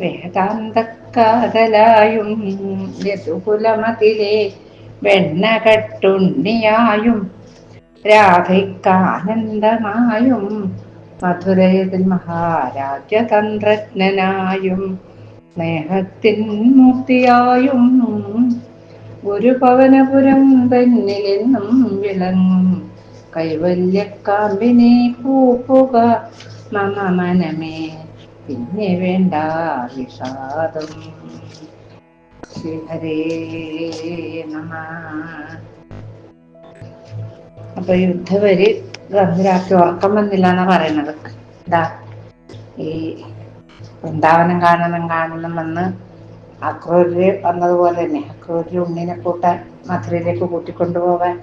വേദാന്തക്കാതലായും യതുകുലമതിലെ വെണ്ണ കട്ടുണ്ണിയായും രാധയ്ക്കാനന്ദമായും മധുരയതിൽ മഹാരാജ്യതന്ത്രജ്ഞനായും സ്നേഹത്തിൻ മൂർത്തിയായും ഗുരുപവനപുരം തന്നിലെന്നും വിളങ്ങും കൈവല്യക്കാമ്പിനെ പൂപ്പുക മമ മനമേ പിന്നെ വേണ്ട വിഷാദം. ശ്രീഹരേ നമ. അപ്പൊ യുദ്ധവര് ഗംഭീരാക്കി ഉറക്കം വന്നില്ല എന്നാ പറയണത്. ഇതാ ഈ വൃന്ദാവനം കാണണം കാണണം എന്ന് അക്രൂര് വന്നതുപോലെ തന്നെ അക്രൂര് ഉണ്ണിനെ കൂട്ടാൻ മധുരയിലേക്ക് കൂട്ടിക്കൊണ്ടുപോകാൻ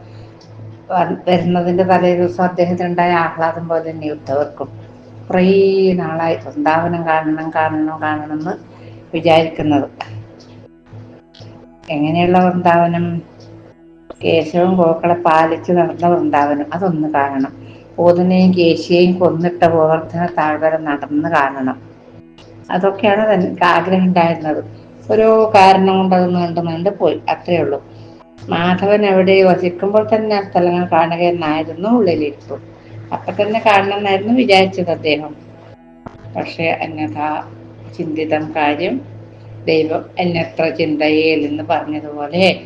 വരുന്നതിന്റെ തലേ ദിവസം അദ്ദേഹത്തിനുണ്ടായ ആഹ്ലാദം പോലെ തന്നെ യുദ്ധവർക്കും. കുറേ നാളായി. വൃന്ദാവനം കാണണം കാണണം കാണണം എന്ന് വിചാരിക്കുന്നത്. എങ്ങനെയുള്ള വൃന്ദാവനം? കേശവും കോക്കളെ പാലിച്ച് നടന്ന വൃന്ദാവനം. അതൊന്ന് കാണണം. പൂതനെയും കേശിയെയും കൊന്നിട്ട ഗോവർദ്ധന താഴ്വര നടന്ന് കാണണം. അതൊക്കെയാണ് എനിക്ക് ആഗ്രഹം ഉണ്ടായിരുന്നത്. ഓരോ കാരണം കൊണ്ട് അത് നീണ്ടു നീണ്ടു പോയി. അത്രയേ ഉള്ളൂ. മാധവൻ എവിടെ വസിക്കുമ്പോൾ തന്നെ ആ സ്ഥലങ്ങൾ കാണുക എന്നായിരുന്നു ഉള്ളിലിരിപ്പ്. അപ്പൊ തന്നെ കാണണമെന്നായിരുന്നു വിചാരിച്ചത് അദ്ദേഹം. പക്ഷെ അന്യഥാ ചിന്തിതം കാര്യം ദൈവം എന്നത്ര ചിന്തയേൽ എന്ന് പറഞ്ഞതുപോലെ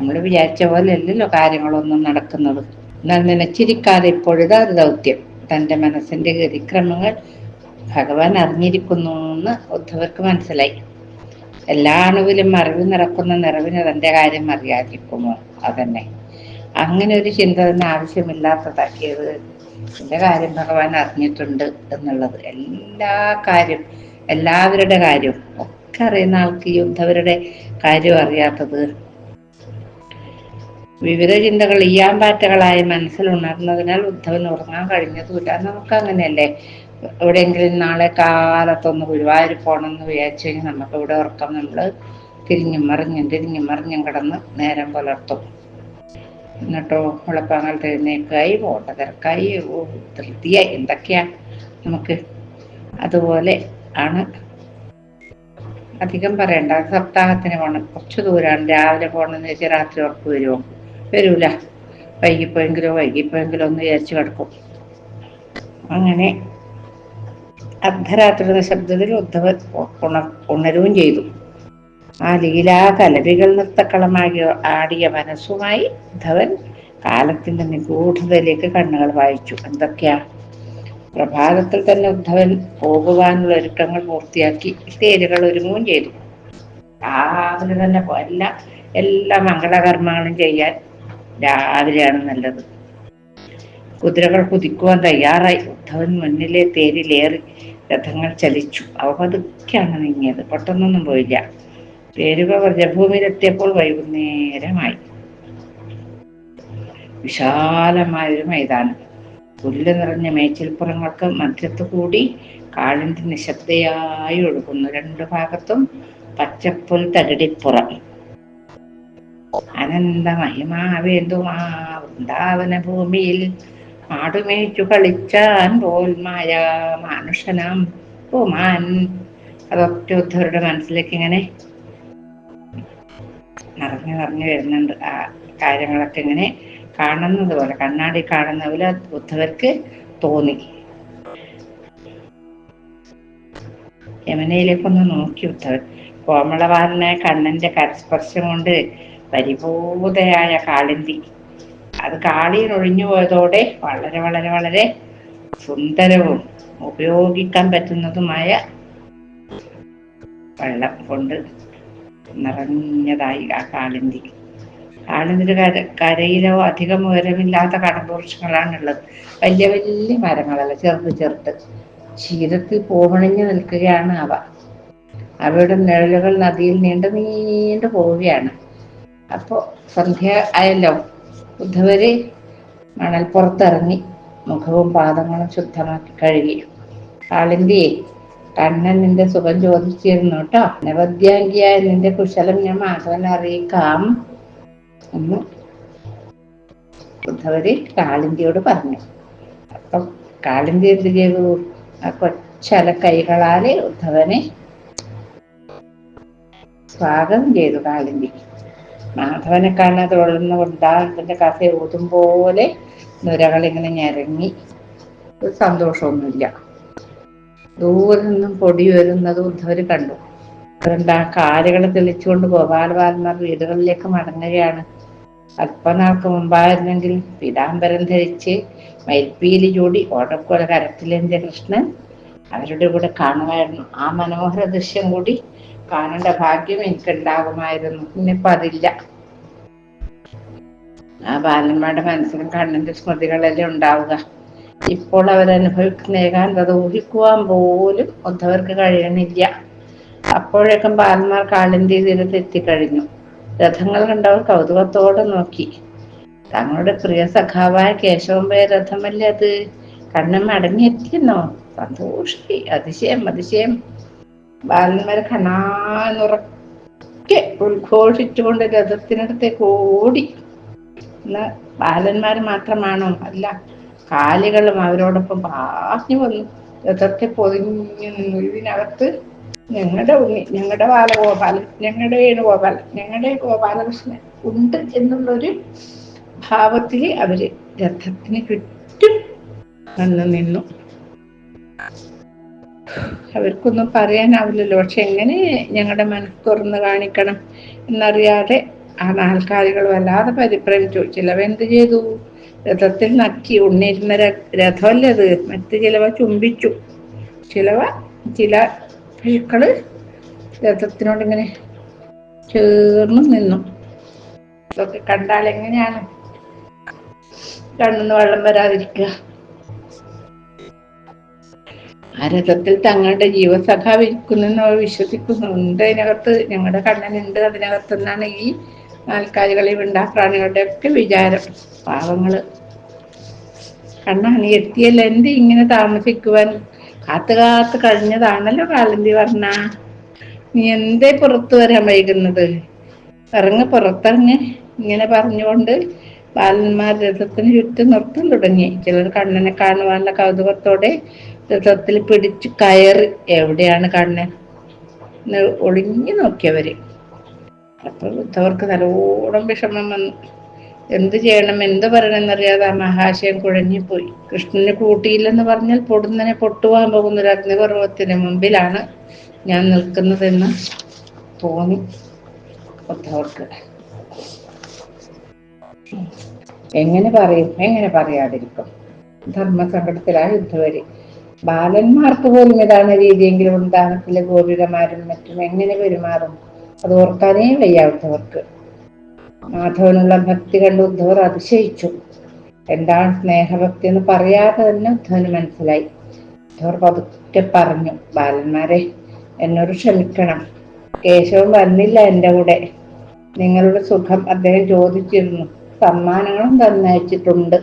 നമ്മൾ വിചാരിച്ച പോലെ അല്ലല്ലോ കാര്യങ്ങളൊന്നും നടക്കുന്നത്. എന്നാൽ നനച്ചിരിക്കാതെ ഇപ്പോഴിതാ ഒരു ദൗത്യം. തന്റെ മനസ്സിന്റെ ഗതിക്രമങ്ങൾ ഭഗവാൻ അറിഞ്ഞിരിക്കുന്നു എന്ന് ഉദ്ധവർക്ക് മനസ്സിലായി. എല്ലാ അണുവിലും അറിവ് നിറക്കുന്ന നിറവിന് തന്റെ കാര്യം അറിയാതിരിക്കുമോ? അതന്നെ. അങ്ങനെ ഒരു ചിന്ത തന്നെ ആവശ്യമില്ലാത്തതാക്കിയത് എന്റെ കാര്യം ഭഗവാൻ അറിഞ്ഞിട്ടുണ്ട് എന്നുള്ളത്. എല്ലാ കാര്യം എല്ലാവരുടെ കാര്യം ഒക്കെ അറിയുന്ന ആൾക്ക് ഈ ഉദ്ധവരുടെ കാര്യം അറിയാത്തത്. വിവിധ ചിന്തകൾ ഈയാമ്പാറ്റകളായി മനസ്സിൽ ഉണർന്നതിനാൽ ഉദ്ധവൻ ഉറങ്ങാൻ കഴിഞ്ഞതുമില്ല. നമുക്ക് അങ്ങനെയല്ലേ എവിടെയെങ്കിലും നാളെ കാലത്തൊന്ന് ഗുരുവായൂർ പോകണം എന്ന് വിചാരിച്ചു കഴിഞ്ഞാൽ നമുക്ക് ഇവിടെ ഉറക്കം നമ്മൾ തിരിഞ്ഞും മറിഞ്ഞും തിരിഞ്ഞും മറിഞ്ഞും കിടന്ന് നേരം പുലർത്തും. എന്നിട്ടോ മുളപ്പാങ്ങൾ തെരുന്നേക്കായി തിരക്കായി തൃപ്തിയായി എന്തൊക്കെയാ നമുക്ക്? അതുപോലെ ആണ്. അധികം പറയണ്ട. സപ്താഹത്തിന് പോകണം കുറച്ച് ദൂരമാണ് രാവിലെ പോകണമെന്ന് വെച്ചാൽ രാത്രി ഉറപ്പ് വരുമോ വരൂല. വൈകിപ്പോയെങ്കിലോ വൈകിപ്പോയെങ്കിലോ ഒന്ന് വിചാരിച്ചു കിടക്കും. അങ്ങനെ അർദ്ധരാത്രി ശബ്ദത്തിൽ ഉദ്ധവ ഉണർ ഉണരുകയും ചെയ്തു. ആ ലീലാ കലവികൾ നൃത്തക്കളമാകി ആടിയ മനസ്സുമായി ധവൻ കാലത്തിന്റെ നിഗൂഢതയിലേക്ക് കണ്ണുകൾ വായിച്ചു. എന്തൊക്കെയാ? പ്രഭാതത്തിൽ തന്നെ ഉദ്ധവൻ പോകുവാനുള്ള ഒരുക്കങ്ങൾ പൂർത്തിയാക്കി. തേരുകൾ ഒരുങ്ങുകയും ചെയ്തു. രാവിലെ തന്നെ എല്ലാ എല്ലാ മംഗളകർമ്മങ്ങളും ചെയ്യാൻ രാവിലെയാണ് നല്ലത്. കുതിരകൾ കുതിക്കുവാൻ തയ്യാറായി. ഉദ്ധവൻ മുന്നിലെ തേരിലേറി രഥങ്ങൾ ചലിച്ചു. അവ പതുക്കെയാണ് നീങ്ങിയത്. പെട്ടെന്നൊന്നും പോയില്ല. പേരുക വ്രജഭൂമിയിലെത്തിയപ്പോൾ വൈകുന്നേരമായി. വിശാലമായൊരു മൈതാനം. പുല്ല് നിറഞ്ഞ മേച്ചിൽപ്പുറങ്ങൾക്ക് മധ്യത്തു കൂടി കാളിന്റെ നിശബ്ദയായി ഒഴുകുന്നു രണ്ടു ഭാഗത്തും പച്ചപ്പുൽ തകിടിപ്പുറം. അനന്ത മഹിമാവേന്തുമാ വൃന്ദാവന ഭൂമിയിൽ ആടുമേച്ചു കളിച്ചാൻ പോൽ മായ മാനുഷനാം പുമാൻ അതൊക്കെ ഉദ്ധവരുടെ മനസ്സിലേക്ക് ഇങ്ങനെ നിറഞ്ഞു നിറഞ്ഞു വരുന്നുണ്ട്. ആ കാര്യങ്ങളൊക്കെ ഇങ്ങനെ കാണുന്നത് പോലെ കണ്ണാടി കാണുന്ന പോലെ ബുദ്ധവർക്ക് തോന്നി. യമനയിലേക്കൊന്ന് നോക്കി ഉദ്ധവൻ കോമളവാറിനെ കണ്ണന്റെ കരസ്പർശം കൊണ്ട് പരിഭൂതയായ കാളിന്തി. അത് കാളിയിൽ ഒഴിഞ്ഞു പോയതോടെ വളരെ വളരെ വളരെ സുന്ദരവും ഉപയോഗിക്കാൻ പറ്റുന്നതുമായ വെള്ളം കൊണ്ട് നിറഞ്ഞതായി ആ കാളിന്തി കാളിന്തിന്റെ കര കരയിലോ അധികം ഉയരമില്ലാത്ത കടമ്പുവൃക്ഷങ്ങളാണുള്ളത്. വലിയ വലിയ മരങ്ങളല്ല ചെറുത്ത് ചെറുത്ത് ക്ഷീരത്തിൽ പോവണിഞ്ഞു നിൽക്കുകയാണ് അവ. അവയുടെ നിഴലുകൾ നദിയിൽ നീണ്ടു നീണ്ടു പോവുകയാണ്. അപ്പോൾ സന്ധ്യ ആയല്ലോ. ഉദ്ധവര് മണൽപ്പുറത്തിറങ്ങി മുഖവും പാദങ്ങളും ശുദ്ധമാക്കി കഴുകി. കാളിന്തി കണ്ണൻ നിന്റെ സുഖം ചോദിച്ചിരുന്നു കേട്ടോ നവദ്യാങ്കിയായ നിന്റെ കുശലം ഞാൻ മാധവനെ അറിയിക്കാം എന്ന് ഉദ്ധവര് കാളിന്തിയോട് പറഞ്ഞു. അപ്പൊ കാളിന്തി എന്ത് ചെയ്തു? ആ കൊച്ചല കൈകളാൽ ഉദ്ധവനെ സ്വാഗതം ചെയ്തു കാളിന്തി. മാധവനെ കാണാതെ വളർന്നു വൃന്ദാവനത്തിന്റെ കഥ ഊതും പോലെ നുരകളിങ്ങനെ ഞെരങ്ങി. സന്തോഷമൊന്നുമില്ല. ദൂരെ നിന്നും പൊടി വരുന്നത് ഉദ്ധവര് കണ്ടു. അതുകൊണ്ട് ആ കാലുകൾ തെളിച്ചുകൊണ്ട് ഗോപാലബാലന്മാർ വീടുകളിലേക്ക് മടങ്ങുകയാണ്. അല്പനാൾക്ക് മുമ്പായിരുന്നെങ്കിൽ പീതാംബരം ധരിച്ച് മയിൽപ്പീലി ചൂടി ഓടക്കോല കരത്തിലേന്ത്യ കൃഷ്ണൻ അവരുടെ കൂടെ കാണുമായിരുന്നു. ആ മനോഹര ദൃശ്യം കൂടി കാണേണ്ട ഭാഗ്യം എനിക്കുണ്ടാകുമായിരുന്നു. ഇന്നിപ്പോ അതില്ല. ആ ബാലന്മാരുടെ മനസ്സിലും കണ്ണന്റെ സ്മൃതികളല്ലേ ഉണ്ടാവുക. ഇപ്പോൾ അവരനുഭവിക്കുന്ന ഏകാന്തത ഊഹിക്കുവാൻ പോലും ഉദ്ധവർക്ക് കഴിയണില്ല. അപ്പോഴേക്കും ബാലന്മാർ കാളിന്തി തീരത്ത് എത്തിക്കഴിഞ്ഞു. രഥങ്ങൾ കണ്ടവർ കൗതുകത്തോടെ നോക്കി. തങ്ങളുടെ പ്രിയ സഖാവായ കേശവമ്പയ രഥമല്ലേ അത്? കണ്ണൻ മടങ്ങിയെത്തിയെന്നോ? സന്തോഷി അതിശയം അതിശയം. ബാലന്മാർ കണാനുറക്കെ ഉദ്ഘോഷിച്ചുകൊണ്ട് രഥത്തിനടുത്തേക്ക് ഓടി. ബാലന്മാർ മാത്രമാണോ? അല്ല കാലികളും അവരോടൊപ്പം പാഞ്ഞു വന്നു. രഥത്തെ പൊതിഞ്ഞു നിന്നു. ഇതിനകത്ത് ഞങ്ങളുടെ ഉണ്ണി ഞങ്ങളുടെ ബാലഗോപാലൻ ഞങ്ങളുടെ വേണുഗോപാലൻ ഞങ്ങളുടെ ഗോപാലകൃഷ്ണൻ ഉണ്ട് എന്നുള്ളൊരു ഭാവത്തിൽ അവർ രഥത്തിന് ചുറ്റും വന്നു നിന്നു. അവർക്കൊന്നും പറയാനാവില്ലല്ലോ. പക്ഷെ എങ്ങനെ ഞങ്ങളുടെ മനസ്സ് തുറന്ന് കാണിക്കണം എന്നറിയാതെ ആ നാൽക്കാലികൾ വല്ലാതെ പരിഭ്രമിച്ചു. ചിലവെന്ത് ചെയ്തു? രഥത്തിൽ നക്കി ഉണ്ണിരുന്ന രഥമല്ലേ അത്? മറ്റ് ചിലവ ചുംബിച്ചു. ചിലവ ചില പശുക്കൾ രഥത്തിനോട് ഇങ്ങനെ ചേർന്ന് നിന്നു. ഇതൊക്കെ കണ്ടാൽ എങ്ങനെയാണ്? കണ്ണിന്ന് വെള്ളം വരാതിരിക്കുക. ആ രഥത്തിൽ തങ്ങളുടെ ജീവസഖാവ് ഇരിക്കുന്നെന്ന് അവർ വിശ്വസിക്കുന്നു ഉണ്ട് അതിനകത്ത് ഞങ്ങളുടെ കണ്ണനുണ്ട്. അതിനകത്തുനിന്നാണ് ഈ നാൽക്കാലികളെ വിണ്ടാ പ്രാണികളുടെ ഒക്കെ വിചാരം. പാവങ്ങൾ കണ്ണ നീ എത്തിയല്ല? എന്ത് ഇങ്ങനെ താമസിക്കുവാൻ? കാത്തു കാത്ത് കഴിഞ്ഞതാണല്ലോ കാലന്തി പറഞ്ഞ. നീ എന്തേ പുറത്തു വരാൻ വൈകുന്നത്? ഇറങ്ങ് പുറത്തിറങ്ങ്. ഇങ്ങനെ പറഞ്ഞുകൊണ്ട് ബാലന്മാർ രഥത്തിന് ചുറ്റും നൃത്തം തുടങ്ങി. ചിലർ കണ്ണനെ കാണുവാനുള്ള കൗതുകത്തോടെ രഥത്തിൽ പിടിച്ചു കയറി. എവിടെയാണ് കണ്ണൻ? ഒളിഞ്ഞു നോക്കിയവര്. അപ്പൊ വൃദ്ധവർക്ക് നല്ലോണം വിഷമം വന്നു. എന്ത് ചെയ്യണം എന്ത് പറയണമെന്നറിയാതെ ആ മഹാശയം കുഴഞ്ഞുപോയി. കൃഷ്ണനെ കൂട്ടിയില്ലെന്ന് പറഞ്ഞാൽ പൊടുന്നനെ പൊട്ടുവാൻ പോകുന്ന ഒരു അഗ്നിപർവത്തിന് മുമ്പിലാണ് ഞാൻ നിൽക്കുന്നതെന്ന് തോന്നി ഉദ്ധവർക്ക് എങ്ങനെ പറയും? എങ്ങനെ പറയാതിരിക്കും? ധർമ്മസങ്കടത്തിലായ യുദ്ധവരെ. ബാലന്മാർക്ക് പോലും ഇതാണ് രീതിയെങ്കിലും ഉണ്ടാകത്തില്ല ഗോപികമാരും മറ്റും. എങ്ങനെ പെരുമാറും? അത് ഓർക്കാനേ വയ്യാത്തവർക്ക് മാധവനുള്ള ഭക്തി കണ്ട് ഉദ്ധവർ അതിശയിച്ചു. എന്താണ് സ്നേഹഭക്തി എന്ന് പറയാതെ തന്നെ ഉദ്ധവന് മനസ്സിലായി. ഉദ്ധവർ പതുക്കെ പറഞ്ഞു ബാലന്മാരെ എന്നോട് ക്ഷമിക്കണം. കേശവൻ വന്നില്ല എന്റെ കൂടെ. നിങ്ങളുടെ സുഖം അദ്ദേഹം ചോദിച്ചിരുന്നു. സമ്മാനങ്ങളും തന്നയച്ചിട്ടുണ്ട്.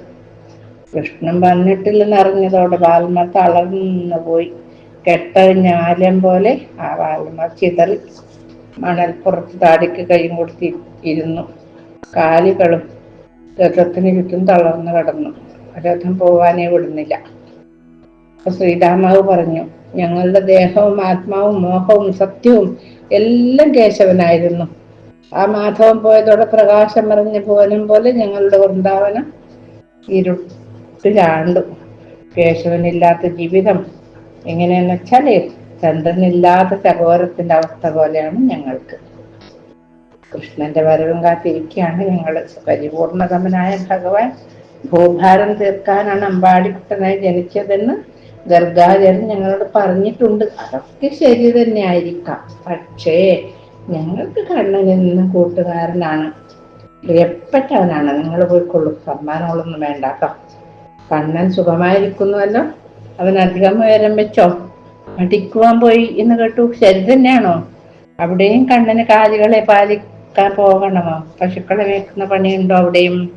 കൃഷ്ണൻ വന്നിട്ടില്ലെന്ന് അറിഞ്ഞതോടെ ബാലന്മാർ തളർന്നു പോയി ആലം പോലെ ആ ബാലന്മാർ ചിതറി. മണൽപ്പുറത്ത് താടിക്ക് കൈയും കൊടുത്തി ഇരുന്നു. കാലികളും രഥത്തിന് ചുറ്റും തളർന്നു കിടന്നു. രഥം പോവാനേ വിടുന്നില്ല. ശ്രീരാമാവ് പറഞ്ഞു ഞങ്ങളുടെ ദേഹവും ആത്മാവും മോഹവും സത്യവും എല്ലാം കേശവനായിരുന്നു. ആ മാധവൻ പോയതോടെ പ്രകാശം മറിഞ്ഞ ഭുവനം പോലെ ഞങ്ങളുടെ വൃന്ദാവനം ഇരുട്ടിലാണ്ടു കേശവനില്ലാത്ത ജീവിതം എങ്ങനെയെന്ന് വെച്ചാൽ ചന്ദ്രനില്ലാത്ത സഹോദരത്തിന്റെ അവസ്ഥ പോലെയാണ് ഞങ്ങൾക്ക്. കൃഷ്ണന്റെ വരവും കാത്തിരിക്കുകയാണ് ഞങ്ങൾ. പരിപൂർണതമനായ ഭഗവാൻ ഭൂഭാരം തീർക്കാനാണ് അമ്പാടിക്കുട്ടനായി ജനിച്ചതെന്ന് ഗർഗാചരൻ ഞങ്ങളോട് പറഞ്ഞിട്ടുണ്ട്. അതൊക്കെ ശരി തന്നെ ആയിരിക്കാം പക്ഷേ ഞങ്ങൾക്ക് കണ്ണൻ എന്ന കൂട്ടുകാരനാണ്. പ്രിയപ്പെട്ടവനാണ്. നിങ്ങൾ പോയിക്കൊള്ളൂ. സമ്മാനങ്ങളൊന്നും വേണ്ട കണ്ണൻ സുഖമായിരിക്കുന്നുവല്ലോ. അവൻ അധികം ഉയരം വെച്ചോ? അടിക്കുവാൻ പോയി എന്ന് കേട്ടു. ശരി തന്നെയാണോ? അവിടെയും കണ്ണന് കാലികളെ പാലിക്കാൻ പോകണമോ? പശുക്കളെ വെക്കുന്ന പണിയുണ്ടോ അവിടെയും?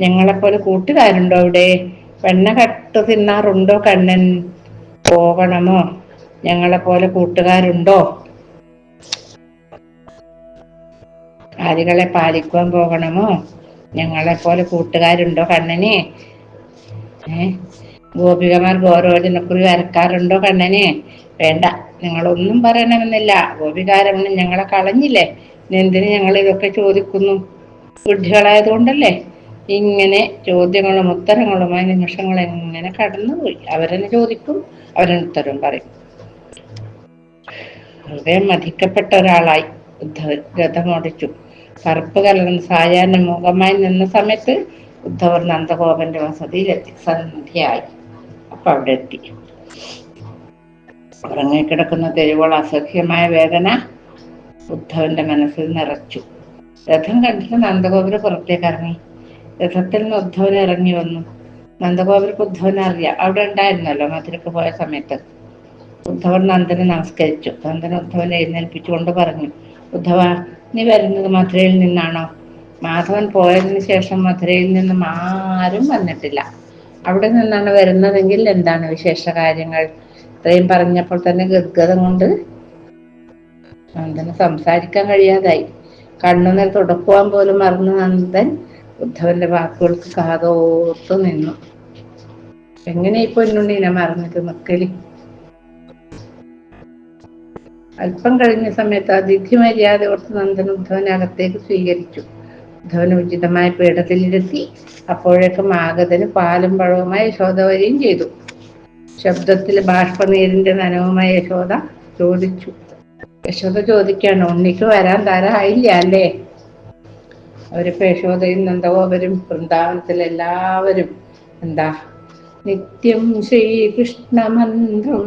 ഞങ്ങളെപ്പോലെ കൂട്ടുകാരുണ്ടോ അവിടെ? വെണ്ണ കട്ട് തിന്നാറുണ്ടോ കണ്ണൻ? പോകണമോ? ഞങ്ങളെപ്പോലെ കൂട്ടുകാരുണ്ടോ? കാലികളെ പാലിക്കുവാൻ പോകണമോ? ഞങ്ങളെപ്പോലെ കൂട്ടുകാരുണ്ടോ കണ്ണന്? ഏ? ഗോപികമാർ ഗോരോജനക്കുറി വരക്കാറുണ്ടോ കണ്ണന്? വേണ്ട നിങ്ങളൊന്നും പറയണമെന്നില്ല. ഗോപികാരമണൻ ഞങ്ങളെ കളഞ്ഞില്ലേ? എന്തിന് ഞങ്ങൾ ഇതൊക്കെ ചോദിക്കുന്നു? ബുദ്ധികളായതുകൊണ്ടല്ലേ? കൊണ്ടല്ലേ ഇങ്ങനെ ചോദ്യങ്ങളും ഉത്തരങ്ങളുമായി നിമിഷങ്ങൾ എങ്ങനെ കടന്നുപോയി? അവരെന്നെ ചോദിക്കും അവരെന്നെ ഉത്തരം പറയും. ഹൃദയം മതിക്കപ്പെട്ട ഒരാളായി ഉദ്ധവൻ രഥമോടിച്ചു. കറുപ്പ് കലർന്ന് സായാഹ്ന മുഖമായി നിന്ന സമയത്ത് ഉദ്ധവർ നന്ദഗോപന്റെ വസതിയിലെത്തി. സന്ധ്യയായി. അപ്പൊ ഉറങ്ങിക്കിടക്കുന്ന തെരുവോൾ അസഹ്യമായ വേദന ഉദ്ധവന്റെ മനസ്സിൽ നിറച്ചു. രഥം കണ്ടിട്ട് നന്ദഗോപുര പുറത്തേക്ക് ഇറങ്ങി. രഥത്തിൽ നിന്ന് ഉദ്ധവൻ ഇറങ്ങി വന്നു. നന്ദഗോപുരക്ക് ഉദ്ധവനെ അറിയാം. അവിടെ ഉണ്ടായിരുന്നല്ലോ മധുരക്ക് പോയ സമയത്ത്. ഉദ്ധവൻ നന്ദനെ നമസ്കരിച്ചു. നന്ദൻ ഉദ്ധവനെ എഴുന്നേൽപ്പിച്ചുകൊണ്ട് പറഞ്ഞു ഉദ്ധവ നീ വരുന്നത് മധുരയിൽ നിന്നാണോ? മാധവൻ പോയതിനു ശേഷം മധുരയിൽ നിന്നും ആരും വന്നിട്ടില്ല. അവിടെ നിന്നാണ് വരുന്നതെങ്കിൽ എന്താണ് വിശേഷ കാര്യങ്ങൾ? ഇത്രയും പറഞ്ഞപ്പോൾ തന്നെ ഗദ്ഗതം കൊണ്ട് നന്ദന് സംസാരിക്കാൻ കഴിയാതായി. കണ്ണുനീർ തുടക്കുവാൻ പോലും മറന്ന് നന്ദൻ ഉദ്ധവന്റെ വാക്കുകൾക്ക് കാതോർത്തു നിന്നു. എങ്ങനെ ഇപ്പൊ പൊന്നുണ്ണീനെ മറന്നിട്ട് മക്കളി? അല്പം കഴിഞ്ഞ സമയത്ത് അതിഥി മര്യാദ ഓർത്ത് നന്ദൻ ഉദ്ധവനെ സ്വീകരിച്ചു. ഉദ്ധവന് ഉചിതമായ പീഠത്തിലിരുത്തി അപ്പോഴേക്കും ആഗതന് പാലും പഴവുമായി യശോദ വരികയും ചെയ്തു. ശബ്ദത്തിൽ ബാഷ്പനീരിന്റെ നനവുമായ യശോദ ചോദിച്ചു. യശോദ ചോദിക്കാണ് ഉണ്ണിക്ക് വരാൻ തരായില്ല അല്ലേ? അവരിപ്പോ യശോദയും നന്ദഗോപരും വൃന്ദാവനത്തിലെല്ലാവരും എന്താ നിത്യം ശ്രീകൃഷ്ണ മന്ത്രം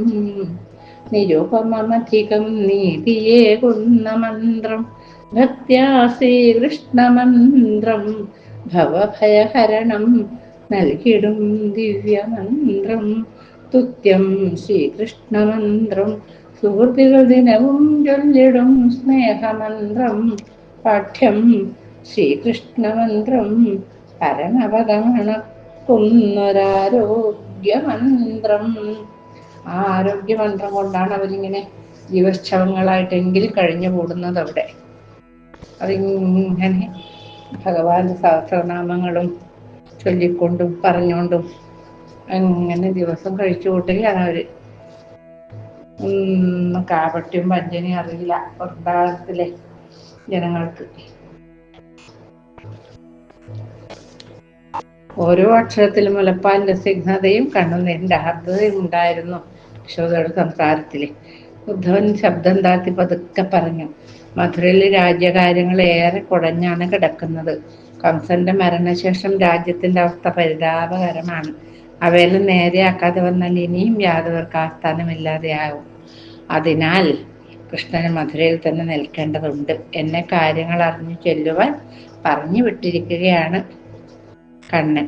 നിരുപമധികം നീതിയെ കൊന്ന മന്ത്രം ഭക്ത്യാ ശ്രീകൃഷ്ണമന്ത്രം ഭവഭയഹരണം നൽകിടും ദിവ്യമന്ത്രം. തുത്യം ശ്രീകൃഷ്ണമന്ത്രം സുഹൃത്തുക്കൾ ദിനവും ചൊല്ലിടും സ്നേഹമന്ത്രം. പാഠ്യം ശ്രീകൃഷ്ണമന്ത്രം പരമപദമണക്കുന്നൊരാരോഗ്യമന്ത്രം ആരോഗ്യമന്ത്രം കൊണ്ടാണ് അവരിങ്ങനെ ജീവക്ഷവങ്ങളായിട്ടെങ്കിലും കഴിഞ്ഞു കൂടുന്നത് അവിടെ. അതിങ്ങനെ ഭഗവാന്റെ സഹസ്രനാമങ്ങളും ചൊല്ലിക്കൊണ്ടും പറഞ്ഞുകൊണ്ടും അങ്ങനെ ദിവസം കഴിച്ചു കൂട്ടുകയാണ് അവർ. കാപട്ടിയും പഞ്ചനെയും അറിയില്ല വൃന്ദാവനത്തിലെ ജനങ്ങൾക്ക്. ഓരോ അക്ഷരത്തിലും മുലപ്പാലിന്റെ സിഗ്നതയും കണ്ണുനീരിന്റെ ആർദ്രതയും ഉണ്ടായിരുന്നു യശോദയുടെ സംസാരത്തിൽ. ഉദ്ധവൻ ശബ്ദം താഴ്ത്തി പതുക്കെ പറഞ്ഞു. മധുരയിലെ രാജ്യകാര്യങ്ങൾ ഏറെ കുടഞ്ഞാണ് കിടക്കുന്നത്. കംസന്റെ മരണശേഷം രാജ്യത്തിന്റെ അവസ്ഥ പരിതാപകരമാണ്. അവയെല്ലാം നേരെയാക്കാതെ വന്നാൽ ഇനിയും യാദവർക്ക് ആസ്ഥാനമില്ലാതെയാകും അതിനാൽ കൃഷ്ണന് മധുരയിൽ തന്നെ നിൽക്കേണ്ടതുണ്ട്. എന്നെ കാര്യങ്ങൾ അറിഞ്ഞു ചെല്ലുവാൻ പറഞ്ഞു വിട്ടിരിക്കുകയാണ് കണ്ണൻ.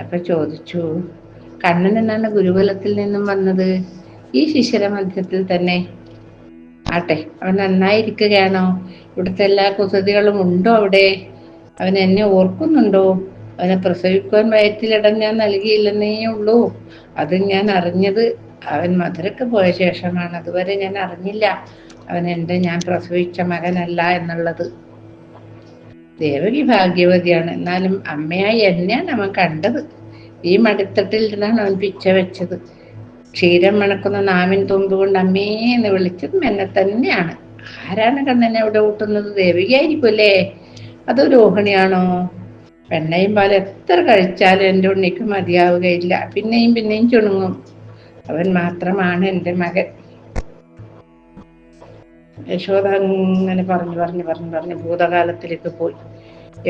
അപ്പൊ ചോദിച്ചു കണ്ണൻ എന്നാണ് ഗുരുകുലത്തിൽ നിന്നും വന്നത്? ഈ ശിശിര മധ്യത്തിൽ തന്നെ ആട്ടെ. അവൻ നന്നായിരിക്കുകയാണോ? ഇവിടുത്തെ എല്ലാ കുസൃതികളും ഉണ്ടോ അവിടെ? അവൻ എന്നെ ഓർക്കുന്നുണ്ടോ? അവനെ പ്രസവിക്കുവാൻ വയറ്റിലിടം ഞാൻ നൽകിയില്ലെന്നേ ഉള്ളൂ. അത് ഞാൻ അറിഞ്ഞത് അവൻ മധുരക്ക് പോയ ശേഷമാണ്. അതുവരെ ഞാൻ അറിഞ്ഞില്ല. അവൻ എന്റെ ഞാൻ പ്രസവിച്ച മകനല്ല എന്നുള്ളത്. ദേവകി ഭാഗ്യവതിയാണ്. എന്നാലും അമ്മയായി എന്നെയാണ് അവൻ കണ്ടത്. ഈ മടിത്തട്ടിൽ നിന്നാണ് അവൻ പിച്ച വെച്ചത്. ക്ഷീരം മണക്കുന്ന നാവിൻ തുമ്പ് കൊണ്ട് അമ്മേ എന്ന് വിളിച്ചതും എന്നെ തന്നെയാണ്. ആരാണ് കണ്ണനെ അവിടെ ഊട്ടുന്നത്? ദേവികയായിരിക്കും അല്ലേ അത് രോഹിണിയാണോ? വെണ്ണയും പാൽ എത്ര കഴിച്ചാലും എന്റെ ഉണ്ണിക്ക് മതിയാവുകയില്ല. പിന്നെയും പിന്നെയും ചുണുങ്ങും. അവൻ മാത്രമാണ് എന്റെ മകൻ. യശോദ അങ്ങനെ പറഞ്ഞു പറഞ്ഞു പറഞ്ഞു പറഞ്ഞു. ഭൂതകാലത്തിലേക്ക് പോയി.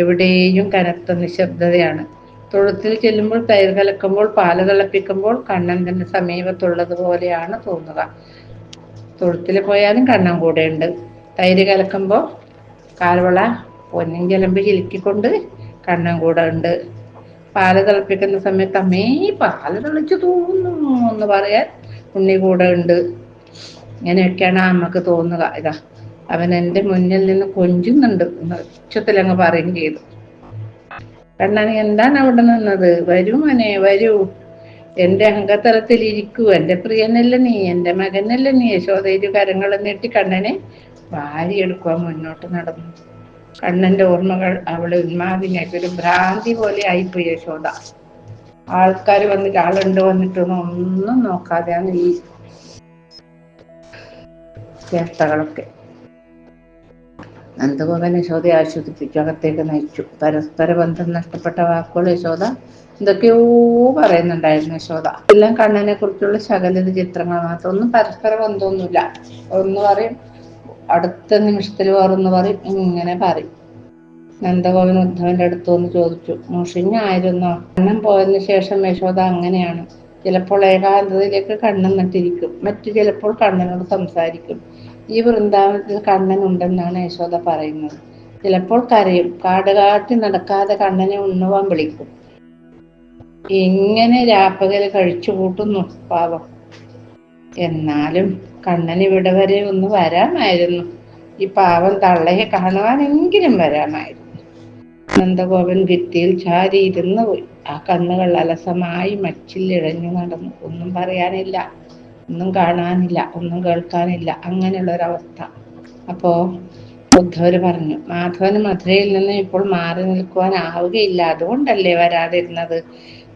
എവിടെയും കനത്ത നിശബ്ദതയാണ്. തൊഴുത്തിൽ ചെല്ലുമ്പോൾ തൈര് കലക്കുമ്പോൾ പാൽ തിളപ്പിക്കുമ്പോൾ കണ്ണൻ തന്നെ സമീപത്തുള്ളത് പോലെയാണ് തോന്നുക. തൊഴുത്തിൽ പോയാലും കണ്ണൻ കൂടെ ഉണ്ട് തൈര് കലക്കുമ്പോൾ കാൽവള പൊന്നിൻ ചിലമ്പ് ചിലുക്കിക്കൊണ്ട് കണ്ണൻ കൂടെ ഉണ്ട്. പാൽ തിളപ്പിക്കുന്ന സമയത്ത് അമ്മേ പാൽ തിളച്ചു തോന്നുന്നു എന്ന് പറയാൻ ഉണ്ണി കൂടെ ഉണ്ട്. ഇങ്ങനെയൊക്കെയാണ് അമ്മയ്ക്ക് തോന്നുക. ഇതാ അവൻ എന്റെ മുന്നിൽ നിന്ന് കൊഞ്ചുന്നുണ്ട് ഉച്ചത്തിലങ്ങ് പറയുകയും ചെയ്തു. കണ്ണൻ എന്താണ് അവിടെ നിന്നത്? വരൂ മോനെ വരൂ. എന്റെ അംഗത്തലത്തിൽ ഇരിക്കൂ. എന്റെ പ്രിയനല്ല നീ എന്റെ മകനല്ല നീ? യശോദയിരു കരങ്ങൾ നീട്ടി കണ്ണനെ വാരിയെടുക്കുവാൻ മുന്നോട്ട് നടന്നു. കണ്ണന്റെ ഓർമ്മകൾ അവളെ ഉന്മാദിനാക്കി ഒരു ഭ്രാന്തി പോലെ ആയിപ്പോയി യശോദ. ആൾക്കാർ വന്നിട്ട് ആളുണ്ട് വന്നിട്ടൊന്നും ഒന്നും നോക്കാതെയാണ് ഈ ചേഷ്ടകളൊക്കെ നന്ദഗോപൻ യശോദയെ ആശ്വസിപ്പിച്ചു അകത്തേക്ക് നയിച്ചു. പരസ്പര ബന്ധം നഷ്ടപ്പെട്ട വാക്കുകൾ യശോദ എന്തൊക്കെയോ പറയുന്നുണ്ടായിരുന്നു യശോദ എല്ലാം കണ്ണനെ കുറിച്ചുള്ള ശകലിത ചിത്രങ്ങൾ മാത്രം. ഒന്നും പരസ്പര ബന്ധമൊന്നുമില്ല. ഒന്ന് പറയും അടുത്ത നിമിഷത്തിൽ വേറൊന്ന് പറയും ഇങ്ങനെ പറയും. നന്ദഗോപൻ ഉദ്ധവന്റെ അടുത്ത് വന്ന് ചോദിച്ചു മുഷിഞ്ഞായിരുന്നോ കണ്ണൻ പോയതിനു ശേഷം യശോദ അങ്ങനെയാണ്. ചിലപ്പോൾ ഏകാന്തതയിലേക്ക് കണ്ണൻ നട്ടിരിക്കും. മറ്റു ചിലപ്പോൾ കണ്ണനോട് സംസാരിക്കും. ഈ വൃന്ദാവനത്തിൽ കണ്ണൻ ഉണ്ടെന്നാണ് യശോദ പറയുന്നത്. ചിലപ്പോൾ കരയും കാടുകാട്ടി നടക്കാതെ കണ്ണനെ ഉണ്ണുവാൻ വിളിക്കും. ഇങ്ങനെ രാപ്പകൽ കഴിച്ചു കൂട്ടുന്നു പാവം. എന്നാലും കണ്ണൻ ഇവിടെ വരെ ഒന്ന് വരാമായിരുന്നു. ഈ പാവം തള്ളയെ കാണുവാനെങ്കിലും വരാമായിരുന്നു. നന്ദഗോപൻ ഭിത്തിയിൽ ചാരിയിരുന്ന് പോയി. ആ കണ്ണുകൾ അലസമായി മച്ചിലിഴഞ്ഞു നടന്നു. ഒന്നും പറയാനില്ല. ഒന്നും കാണാനില്ല ഒന്നും കേൾക്കാനില്ല അങ്ങനെയുള്ള ഒരവസ്ഥ അപ്പോ ഉദ്ധവർ പറഞ്ഞു മാധവന് മധുരയിൽ നിന്ന് ഇപ്പോൾ മാറി നിൽക്കുവാൻ ആവുകയില്ല അതുകൊണ്ടല്ലേ വരാതിരുന്നത്?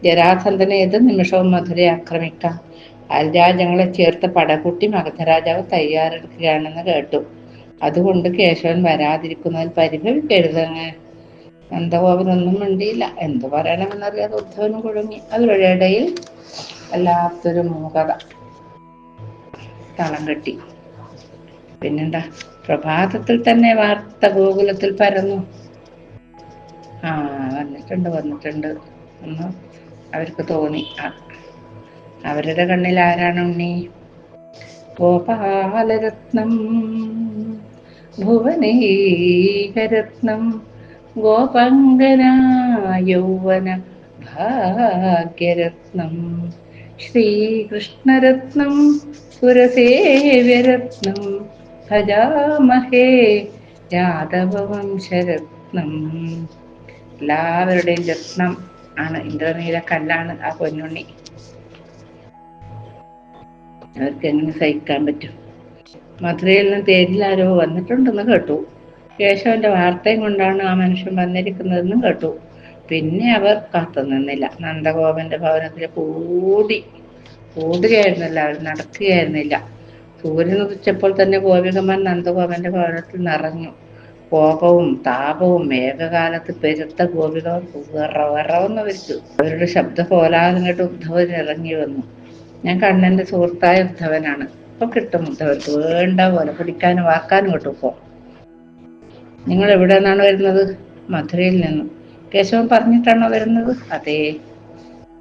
ജരാസന്ധനെ ഏത് നിമിഷവും മധുരയെ ആക്രമിക്കാം. അൽരാജങ്ങളെ ചേർത്ത് പടകൂട്ടി മഗധരാജാവ് തയ്യാറെടുക്കുകയാണെന്ന് കേട്ടു. അതുകൊണ്ട് കേശവൻ വരാതിരിക്കുന്നതിൽ പരിഭവിക്കരുതങ്ങ് നന്ദഗോപനൊന്നും മിണ്ടിയില്ല. എന്തു പറയണമെന്നറിയാതെ ഉദ്ധവനും കുഴങ്ങി. അതിനിടയിൽ വല്ലാത്തൊരു മൂകത. തളം കെട്ടി. പിന്നെന്താ? പ്രഭാതത്തിൽ തന്നെ വാർത്ത ഗോകുലത്തിൽ പരന്നു. ആ വന്നിട്ടുണ്ട് വന്നിട്ടുണ്ട്. എന്ന് അവർക്ക് തോന്നി. അവരുടെ കണ്ണിൽ ആരാണ് ഉണ്ണി? ഗോപാലരത്നം ഭുവനേകരത്നം ഗോപങ്കന യൗവന ഭാഗ്യരത്നം. ശ്രീകൃഷ്ണരത്നം പുരസേവ്യരത്നം ഭജാമഹേ യാദവവംശരത്നം എല്ലാവരുടെയും രത്നം ആണ്. ഇന്ദ്രനീല കല്ലാണ് ആ പൊന്നുണ്ണി. അവർക്ക് എങ്ങനെ സഹിക്കാൻ പറ്റും? മധുരയിൽ നിന്ന് തേരിലാരോ വന്നിട്ടുണ്ടെന്ന് കേട്ടു. കേശവന്റെ വാർത്തയും കൊണ്ടാണ് ആ മനുഷ്യൻ വന്നിരിക്കുന്നതെന്നും കേട്ടു. പിന്നെ അവർ കാത്തു നിന്നില്ല. നന്ദഗോപന്റെ ഭവനത്തിൽ കൂടി കൂടുകയായിരുന്നില്ല അവർ നടക്കുകയായിരുന്നില്ല. സൂര്യൻ ഉദിച്ചപ്പോൾ തന്നെ ഗോപികമാർ നന്ദഗോപന്റെ ഭവനത്തിൽ നിറഞ്ഞു. കോപവും താപവും ഏകകാലത്ത് പെരുത്ത ഗോപികൾ വിറവെന്ന് അവരുടെ ശബ്ദ കേട്ട് ഉദ്ധവൻ ഇറങ്ങി വന്നു. ഞാൻ കണ്ണന്റെ സുഹൃത്തായ ഉദ്ധവനാണ്. ഇപ്പൊ കിട്ടും ഉദ്ധവർക്ക്. വേണ്ട പോലെ പിടിക്കാനും വാക്കാനും കിട്ടും ഇപ്പൊ നിങ്ങൾ എവിടെ നിന്നാണ് വരുന്നത്? മധുരയിൽ നിന്നും. കേശവൻ പറഞ്ഞിട്ടാണോ വരുന്നത്? അതെ.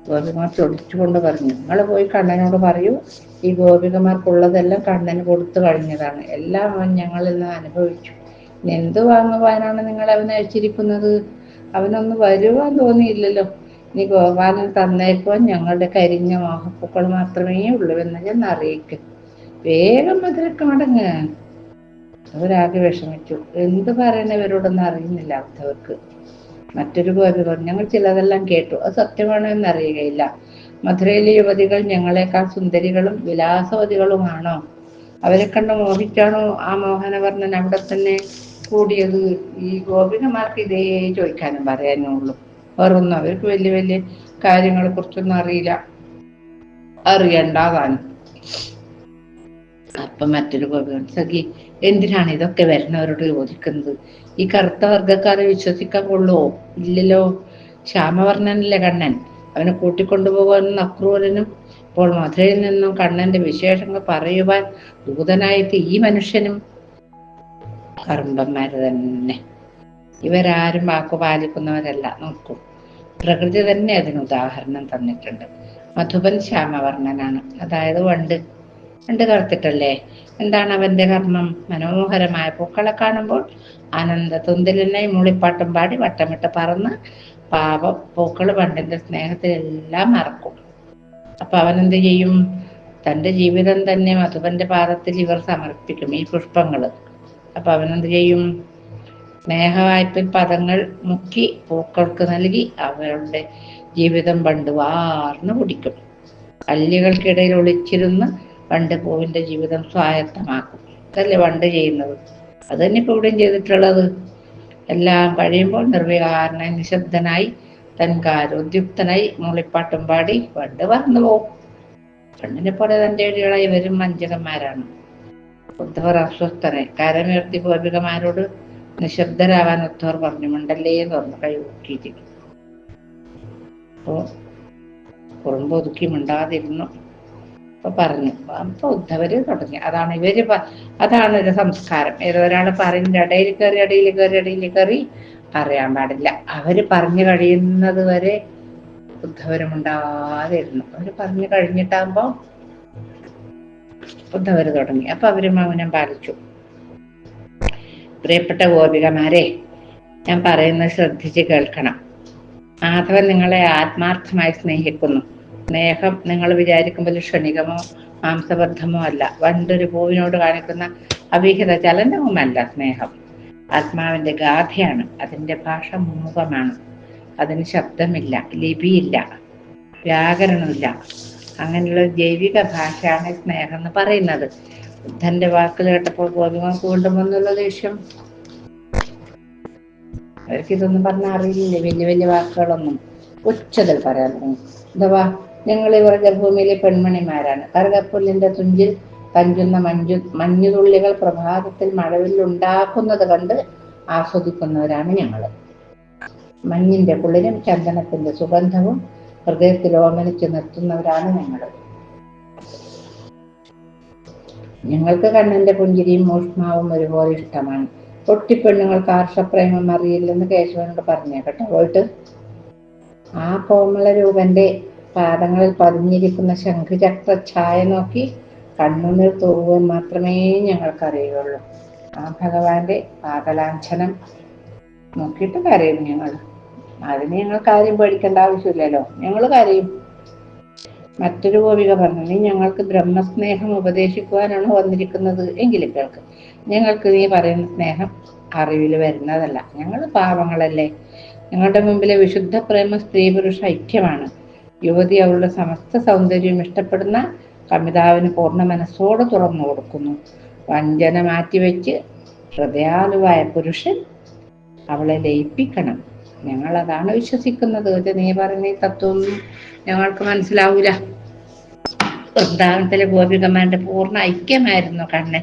ഗോപികമാർ ചൊടിച്ചുകൊണ്ട് പറഞ്ഞു. നിങ്ങൾ പോയി കണ്ണനോട് പറയൂ. ഈ ഗോപികമാർക്കുള്ളതെല്ലാം കണ്ണന് കൊടുത്തു കഴിഞ്ഞതാണ്. എല്ലാം അവൻ ഞങ്ങളിൽ നിന്ന് അനുഭവിച്ചു. എന്ത് വാങ്ങുവാനാണ് നിങ്ങൾ അവനെ അയച്ചിരിക്കുന്നത്? അവനൊന്ന് വരുവാൻ തോന്നിയില്ലല്ലോ. ഇനി ഗോപാലൻ തന്നേക്കുവാൻ ഞങ്ങളുടെ കരിഞ്ഞ മോഹപ്പൂക്കൾ മാത്രമേ ഉള്ളൂ എന്ന് ഞാൻ അറിയിക്കും. വേഗം മധുരക്ക് മടങ്ങ്. അവരാകെ വിഷമിച്ചു. എന്ത് പറയണവരോടൊന്നും അറിയുന്നില്ല അവർക്ക് മറ്റൊരു ഗോപി പറഞ്ഞു. ഞങ്ങൾ ചിലതെല്ലാം കേട്ടു. അത് സത്യമാണോ എന്ന് അറിയുകയില്ല. മധുരയിലെ യുവതികൾ ഞങ്ങളെക്കാൾ സുന്ദരികളും വിലാസവതികളുമാണോ? അവരെ കണ്ട് മോഹിച്ചാണോ ആ മോഹനവർണൻ അവിടെ തന്നെ കൂടിയത്? ഈ ഗോപികമാർക്ക് ഇതേ ചോദിക്കാനും പറയാനേ ഉള്ളൂ വേറൊന്നും അവർക്ക് വലിയ വലിയ കാര്യങ്ങളെ കുറിച്ചൊന്നും അറിയില്ല അറിയണ്ടാകാനും അപ്പൊ മറ്റൊരു സഖി എന്തിനാണ് ഇതൊക്കെ വരുന്നവരോട് ചോദിക്കുന്നത്? ഈ കറുത്ത വർഗക്കാരെ വിശ്വസിക്കാൻ കൊള്ളുവോ ഇല്ലല്ലോ. ശ്യാമവർണനല്ലേ കണ്ണൻ. അവനെ കൂട്ടിക്കൊണ്ടുപോകാനും അക്രൂരനും ഇപ്പോൾ മധുരയിൽ നിന്നും കണ്ണന്റെ വിശേഷങ്ങൾ പറയുവാൻ ദൂതനായിട്ട് ഈ മനുഷ്യനും കറുമ്പന്മാര് തന്നെ. ഇവരാരും വാക്കു പാലിക്കുന്നവരല്ല. നോക്കൂ പ്രകൃതി തന്നെ അതിന് ഉദാഹരണം തന്നിട്ടുണ്ട്. മധുബൻ ശ്യാമവർണനാണ്. അതായത് വണ്ട് വണ്ട് കറുത്തിട്ടല്ലേ? എന്താണ് അവന്റെ കർമ്മം? മനോഹരമായ പൂക്കളെ കാണുമ്പോൾ ആനന്ദ തുന്തലിനായി മൂളിപ്പാട്ടും പാടി വട്ടമിട്ട് പറന്ന് പാപ പൂക്കൾ പണ്ടിന്റെ സ്നേഹത്തിലെല്ലാം മറക്കും. അപ്പൊ അവനെന്ത് ചെയ്യും? തന്റെ ജീവിതം തന്നെ മധുവന്റെ പാദത്തിൽ ഇവർ സമർപ്പിക്കും ഈ പുഷ്പങ്ങൾ അപ്പൊ അവനെന്ത് ചെയ്യും? സ്നേഹവായ്പിൽ പദങ്ങൾ മുക്കി പൂക്കൾക്ക് നൽകി അവരുടെ ജീവിതം പണ്ട് വാർന്നു കുടിക്കും. കല്ലുകൾക്കിടയിൽ ഒളിച്ചിരുന്ന് പണ്ട് പൂവിന്റെ ജീവിതം സ്വായത്തമാക്കും. അതല്ലേ പണ്ട് ചെയ്യുന്നത്. അത് തന്നെ ഇപ്പൊ ഇവിടെയും ചെയ്തിട്ടുള്ളത്. എല്ലാം കഴിയുമ്പോൾ നിർവികാരനായി നിശബ്ദനായി തൻകാരോദ്യുക്തനായി മൂളിപ്പാട്ടും പാടി പണ്ട് പറന്നു പോവും. പെണ്ണിനെ പോലെ തന്റെ ഇടികളായി വരും വഞ്ചകന്മാരാണ് ബുദ്ധവർ അസ്വസ്ഥനെ കരമുയർത്തി ഗോപികമാരോട് നിശബ്ദരാവാൻ ഉദ്ധവർ പറഞ്ഞു മണ്ടല്ലേ എന്ന് പറഞ്ഞു കൈ അപ്പോ കുറുമ്പൊതുക്കി മിണ്ടാതിരുന്നു. പറഞ്ഞു. അപ്പൊ ഉദ്ധവര് തുടങ്ങി. അതാണ് ഇവർ അതാണ് ഒരു സംസ്കാരം. ഏതൊരാൾ പറയുന്ന ഇടയിൽ കയറി ഇടയിൽ കയറി ഇടയിൽ കയറി അറിയാൻ പാടില്ല. അവർ പറഞ്ഞു കഴിയുന്നത് വരെ ഉദ്ധവരമുണ്ടാതിരുന്നു അവർ പറഞ്ഞു കഴിഞ്ഞിട്ടാകുമ്പോ ഉദ്ധവര് തുടങ്ങി. അപ്പൊ അവർ മൗനം പാലിച്ചു. പ്രിയപ്പെട്ട ഗോപികമാരെ ഞാൻ പറയുന്നത് ശ്രദ്ധിച്ച് കേൾക്കണം. മാധവൻ നിങ്ങളെ ആത്മാർത്ഥമായി സ്നേഹിക്കുന്നു. സ്നേഹം നിങ്ങൾ വിചാരിക്കുമ്പോൾ ക്ഷണികമോ മാംസബദ്ധമോ അല്ല. വണ്ടൊരു പൂവിനോട് കാണിക്കുന്ന അവിഹിത ചലനവുമല്ല സ്നേഹം. ആത്മാവിന്റെ ഗാഥയാണ് അതിന്റെ ഭാഷ മൂകമാണ് അതിന് ശബ്ദമില്ല ലിപിയില്ല വ്യാകരണമില്ല. അങ്ങനെയുള്ള ജൈവിക ഭാഷയാണ് സ്നേഹം എന്ന് പറയുന്നത്. ബുദ്ധന്റെ വാക്കുകൾ കേട്ടപ്പോൾ ഗോപികൾക്ക് കൊണ്ടുവന്നുള്ള ദേഷ്യം. അവർക്ക് ഇതൊന്നും പറഞ്ഞാൽ അറിയില്ലേ? വലിയ വലിയ വാക്കുകളൊന്നും ഉച്ചതിൽ പറയാൻ തുടങ്ങി. അഥവാ ഞങ്ങൾ ഇവർ ഭൂമിയിലെ പെൺമണിമാരാണ്. കറുകപ്പുല്ലിന്റെ തുഞ്ചിൽ തഞ്ചുന്ന മഞ്ഞു മഞ്ഞുതുള്ളികൾ പ്രഭാതത്തിൽ മഴവിൽ ഉണ്ടാക്കുന്നത് കണ്ട് ആസ്വദിക്കുന്നവരാണ് ഞങ്ങൾ മഞ്ഞിന്റെ കുളിരും ചന്ദനത്തിന്റെ സുഗന്ധവും ഹൃദയത്തിൽ ഓമനിച്ച് നിർത്തുന്നവരാണ് ഞങ്ങൾ ഞങ്ങൾക്ക് കണ്ണന്റെ പുഞ്ചിരിയും മൂഷ്മാവും ഒരുപോലെ ഇഷ്ടമാണ്. പൊട്ടിപ്പെണ്ണുങ്ങൾക്ക് ആർഷപ്രേമം അറിയില്ലെന്ന് കേശവനോട് പറഞ്ഞേക്കട്ടെ പോയിട്ട് ആ കോമള രൂപന്റെ പാദങ്ങളിൽ പതിഞ്ഞിരിക്കുന്ന ശംഖുചക്ര ഛായ നോക്കി കണ്ണുനീർ തൂവുവാൻ മാത്രമേ ഞങ്ങൾക്കറിയുള്ളൂ. ആ ഭഗവാന്റെ പാദലാഞ്ചനം നോക്കിയിട്ട് കരയും ഞങ്ങൾ. അതിന് ഞങ്ങൾ കാര്യം പേടിക്കേണ്ട ആവശ്യമില്ലല്ലോ. ഞങ്ങൾ കരയും. മറ്റൊരു ഗോപിക പറഞ്ഞു നീ ഞങ്ങൾക്ക് ബ്രഹ്മസ്നേഹം ഉപദേശിക്കുവാനാണ് വന്നിരിക്കുന്നത്? എങ്കിലും കേൾക്ക്. ഞങ്ങൾക്ക് നീ പറയുന്ന സ്നേഹം അറിവിൽ വരുന്നതല്ല. ഞങ്ങൾ പാവങ്ങളല്ലേ ഞങ്ങളുടെ മുമ്പിലെ വിശുദ്ധ പ്രേമ സ്ത്രീ പുരുഷ ഐക്യമാണ്. യുവതി അവളുടെ സമസ്ത സൗന്ദര്യം ഇഷ്ടപ്പെടുന്ന കമിതാവിന് പൂർണ മനസ്സോടെ തുറന്നു കൊടുക്കുന്നു. വഞ്ചന മാറ്റിവെച്ച് ഹൃദയാലുവായ പുരുഷൻ അവളെ ലയിപ്പിക്കണം. ഞങ്ങൾ അതാണ് വിശ്വസിക്കുന്നത് നീ പറഞ്ഞ തത്വമൊന്നും ഞങ്ങൾക്ക് മനസ്സിലാവൂല. വൃന്ദാവനത്തിലെ ഗോപികമാരുടെ പൂർണ ഐക്യമായിരുന്നു കണ്ണൻ.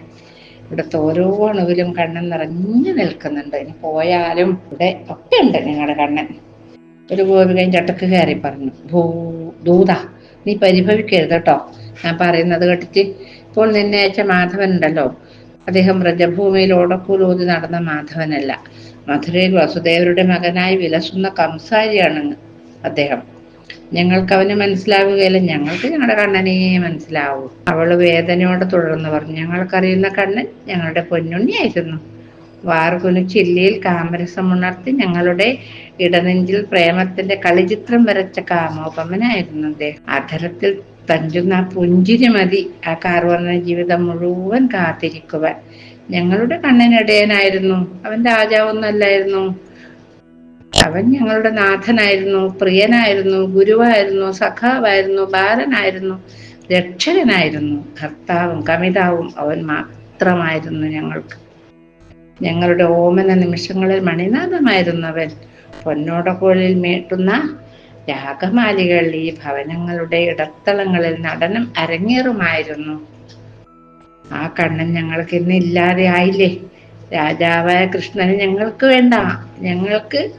ഇവിടുത്തെ ഓരോ അണുവിലും കണ്ണൻ നിറഞ്ഞു നിൽക്കുന്നുണ്ട്. ഇനി പോയാലും ഇവിടെ ഒക്കെ ഉണ്ട് ഞങ്ങളുടെ കണ്ണൻ. ഒരു ഗോപികയും ചട്ടക്ക് കയറി പറഞ്ഞു ഭൂ ദൂത നീ പരിഭവിക്കരുത് കേട്ടോ. ഞാൻ പറയുന്നത് കേട്ടിട്ട് ഇപ്പോൾ നിന്നെ അയച്ച മാധവൻ ഉണ്ടല്ലോ അദ്ദേഹം വ്രജഭൂമിയിൽ ഓടക്കൂലൂതി നടന്ന മാധവനല്ല. മധുരയിൽ വസുദേവരുടെ മകനായി വിലസുന്ന കംസാരിയാണ് അദ്ദേഹം. ഞങ്ങൾക്ക് അവന് മനസ്സിലാവുകയില്ല. ഞങ്ങൾക്ക് ഞങ്ങളുടെ കണ്ണനെ മനസ്സിലാവൂ. അവൾ വേദനയോടെ തുടർന്ന് പറഞ്ഞു ഞങ്ങൾക്കറിയുന്ന കണ്ണൻ ഞങ്ങളുടെ പൊന്നുണ്ണിയായിരുന്നു വാർകുനു ചില്ലിയിൽ കാമരസം ഉണർത്തി ഞങ്ങളുടെ ഇടനെഞ്ചിൽ പ്രേമത്തിന്റെ കളിചിത്രം വരച്ച കാമോപമനായിരുന്നു അദ്ദേഹം. അധരത്തിൽ തഞ്ചുന്ന പുഞ്ചിരി മതി ആ കാർവർണ ജീവിതം മുഴുവൻ കാത്തിരിക്കുവാൻ. ഞങ്ങളുടെ കണ്ണനിടയനായിരുന്നു അവൻ രാജാവൊന്നല്ലായിരുന്നു. അവൻ ഞങ്ങളുടെ നാഥനായിരുന്നു പ്രിയനായിരുന്നു ഗുരുവായിരുന്നു സഖാവായിരുന്നു ബാലനായിരുന്നു രക്ഷകനായിരുന്നു ഭർത്താവും കമിതാവും. അവൻ മാത്രമായിരുന്നു ഞങ്ങൾക്ക് ഞങ്ങളുടെ ഓമന നിമിഷങ്ങളിൽ മണിനാഥമായിരുന്നവൻ പൊന്നോടകോളിൽ മീട്ടുന്ന രാഗമാലികൾ ഈ ഭവനങ്ങളുടെ ഇടത്തളങ്ങളിൽ നടനം അരങ്ങേറുമായിരുന്നു. ആ കണ്ണൻ ഞങ്ങൾക്ക് ഇന്ന് ഇല്ലാതെ ആയില്ലേ? രാജാവായ കൃഷ്ണന് ഞങ്ങൾക്ക് വേണ്ട. ഞങ്ങൾക്ക്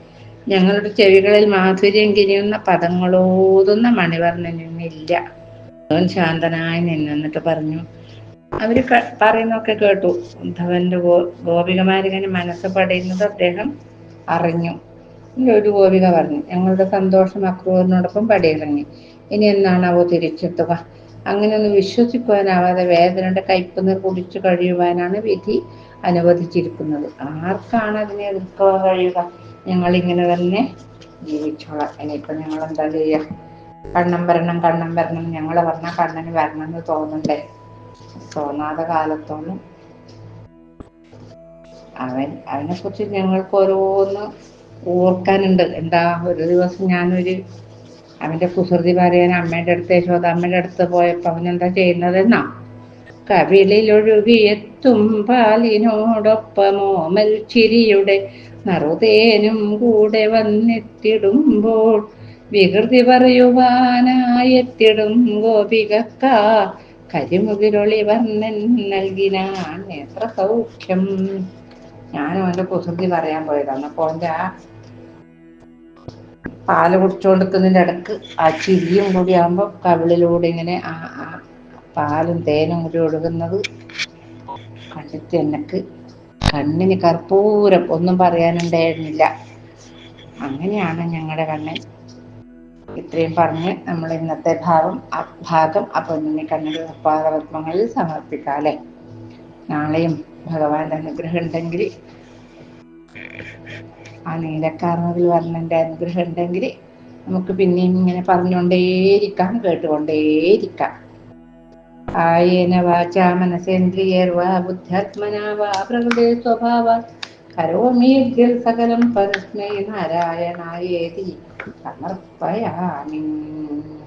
ഞങ്ങളുടെ ചെവികളിൽ മാധുര്യം കിരിയുന്ന പദങ്ങളോതുന്ന മണിവർണനിന്നില്ല അവൻ ശാന്തനായി നിന്നിട്ട് പറഞ്ഞു അവർ പറയുന്നൊക്കെ കേട്ടു. ഉദ്ധവന്റെ ഗോപികമാരിങ്ങനെ മനസ്സ് പടയുന്നത് അദ്ദേഹം അറിഞ്ഞു. ഒരു ഗോപിക പറഞ്ഞു ഞങ്ങളുടെ സന്തോഷം അക്രൂരനോടൊപ്പം പടിയിറങ്ങി ഇനി എന്നാണ് അവ തിരിച്ചെത്തുക? അങ്ങനെയൊന്ന് വിശ്വസിക്കുവാനാവാതെ വേദനയുടെ കയ്പുനീർ കുടിച്ചു കഴിയുവാനാണ് വിധി അനുവദിച്ചിരിക്കുന്നത്. ആർക്കാണ് അതിനെ എതിർക്കുവാൻ കഴിയുക? ഞങ്ങൾ ഇങ്ങനെ തന്നെ ജീവിച്ചോളാം. ഇനിയിപ്പൊ ഞങ്ങൾ എന്താ ചെയ്യുക കണ്ണം വരണം കണ്ണം വരണം. ഞങ്ങൾ പറഞ്ഞ കണ്ണന് വരണം എന്ന് തോന്നണ്ടേ? തോന്നാതെ കാലത്തോളം അവൻ അവനെ കുറിച്ച് ഞങ്ങൾക്ക് ഓരോന്ന് ഓർക്കാനുണ്ട്. എന്താ ഒരു ദിവസം ഞാനൊരു അവന്റെ കുസൃതി പറയാൻ അമ്മയുടെ അടുത്ത് യശോദ അമ്മയുടെ അടുത്ത് പോയപ്പോ അവൻ എന്താ ചെയ്യുന്നതെന്നാ? കവിളിലൊഴുകിയെത്തും പാലിനോടൊപ്പമോമൽ ചിരിയുടെ നറുതേനും കൂടെ വന്നെത്തിടുമ്പോൾ വികൃതി പറയുവാനായെത്തിടും ഗോപികക്ക കരിമുകിലൊളി വർണൻ നൽകിനാൻ എത്ര സൗഖ്യം. ഞാനും അവന്റെ കുസൃതി പറയാൻ പോയതാണ് അപ്പൊ അവന്റെ ആ പാൽ കുടിച്ചോണ്ടിക്കുന്നതിന്റെ ഇടയ്ക്ക് ആ ചിരിയും കൂടി ആകുമ്പോ കവിളിലൂടെ ഇങ്ങനെ ആ ആ പാലും തേനും കൂടി ഒഴുകുന്നത് കണ്ടിട്ട് എനക്ക് കണ്ണിന് കർപ്പൂരം ഒന്നും പറയാനുണ്ടായിരുന്നില്ല. അങ്ങനെയാണ് ഞങ്ങളുടെ കണ്ണൻ ഇത്രയും പറഞ്ഞ് നമ്മൾ ഇന്നത്തെ ഭാവം ഭാഗം അപ്പൊ ഇനി കണ്ണന്റെ പാദപത്മങ്ങളിൽ സമർപ്പിക്കാം അല്ലെ? നാളെയും ഭഗവാന്റെ അനുഗ്രഹം ഉണ്ടെങ്കിൽ ആ നീലക്കാർന്നതിൽ വർണന്റെ അനുഗ്രഹം ഉണ്ടെങ്കിൽ നമുക്ക് പിന്നെയും ഇങ്ങനെ പറഞ്ഞുകൊണ്ടേയിരിക്കാം കേട്ടുകൊണ്ടേയിരിക്കാം. ആയേന വാച മനസേന്ദ്രിയർവാ ബുദ്ധ്യാത്മനാ വാ പ്രകൃതി സ്വഭാവ. കരോമീദ്യൽ സകലം പരസ്മൈ നാരായണായേതി. Bener, bayangin